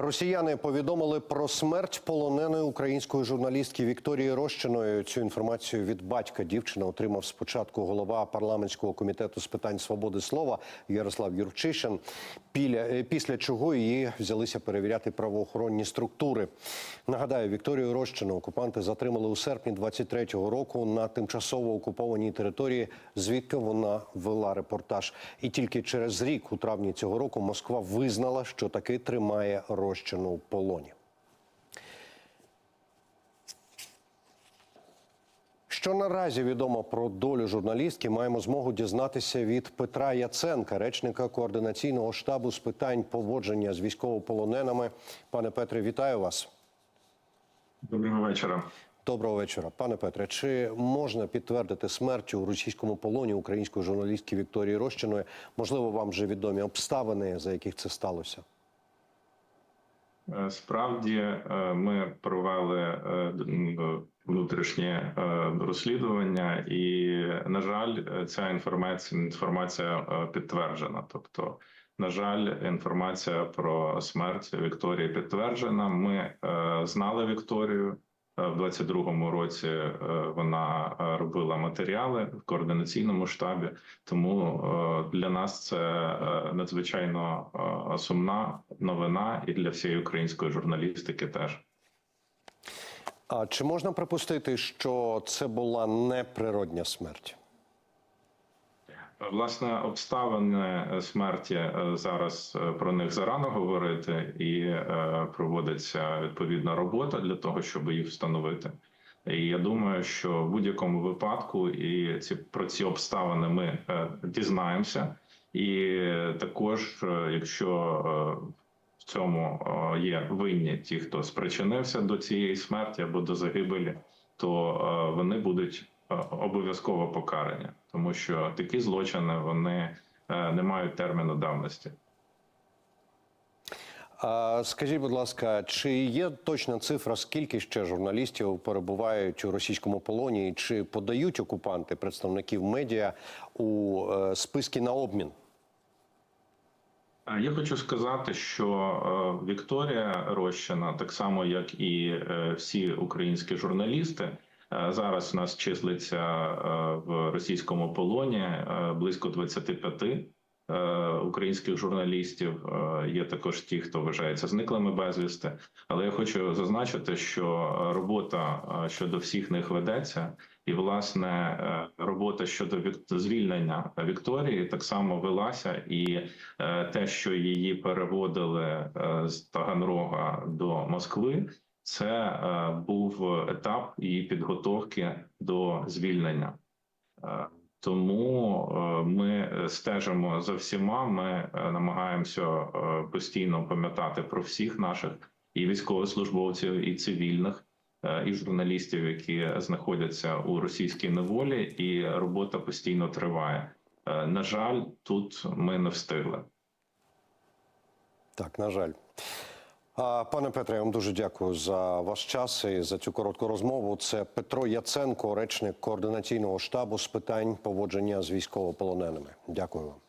Росіяни повідомили про смерть полоненої української журналістки Вікторії Рощиної. Цю інформацію від батька дівчина отримав спочатку голова парламентського комітету з питань свободи слова Ярослав Юрчишин. Е, після чого її взялися перевіряти правоохоронні структури. Нагадаю, Вікторію Рощину окупанти затримали у серпні 23-го року на тимчасово окупованій території, звідки вона вела репортаж. І тільки через рік, у травні цього року, Москва визнала, що таки тримає Рощину в полоні. Що наразі відомо про долю журналістки, маємо змогу дізнатися від Петра Яценка, речника координаційного штабу з питань поводження з військовополоненими. Пане Петре, вітаю вас. Доброго вечора. Доброго вечора, пане Петре. Чи можна підтвердити смерть у російському полоні української журналістки Вікторії Рощиної? Можливо, вам вже відомі обставини, за яких це сталося? Е, Справді е, ми провели е, внутрішнє розслідування, і на жаль, ця інформація інформація підтверджена. Тобто, на жаль, інформація про смерть Вікторії підтверджена. Ми знали Вікторію. Е, В 22-му році е, вона е, робила матеріали в координаційному штабі, тому для нас це надзвичайно сумна новина, і для всієї української журналістики теж. А чи можна припустити, що це була неприродня смерть? Власне, обставини смерті е, зараз е, про них зарано говорити, і е, проводиться відповідна робота для того, щоб їх встановити. І я думаю, що в будь-якому випадку і ці про ці обставини ми е, дізнаємося. І також, е, якщо е, в цьому е, є винні ті, хто спричинився до цієї смерті або до загибелі, то е, вони будуть е, обов'язково покарані, тому що такі злочини вони е, не мають терміну давності. А скажіть, будь ласка, чи є точна цифра, скільки ще журналістів перебувають у російському полоні, і чи подають окупанти представників медіа у е, списки на обмін? Я хочу сказати, що Вікторія Рощина, так само як і всі українські журналісти, зараз у нас числиться е, в російському полоні е, близько 25 е, українських журналістів. Е, Є також ті, хто вважається зниклими безвісти. Але я хочу зазначити, що робота е, щодо всіх них ведеться, і власне е, робота щодо звільнення Вікторії так само велася і. Е, те, що її переводили е, з Таганрога до Москви, це е, був етап її підготовки до звільнення. Е, Тому е, ми стежимо за всіма. Ми намагаємося постійно пам'ятати про всіх наших і військовослужбовців, і цивільних, і журналістів, які знаходяться у російській неволі, і робота постійно триває. На жаль, тут ми не встигли. Так, на жаль. Пане Петре, я вам дуже дякую за ваш час і за цю коротку розмову. Це Петро Яценко, речник координаційного штабу з питань поводження з військовополоненими. Дякую вам.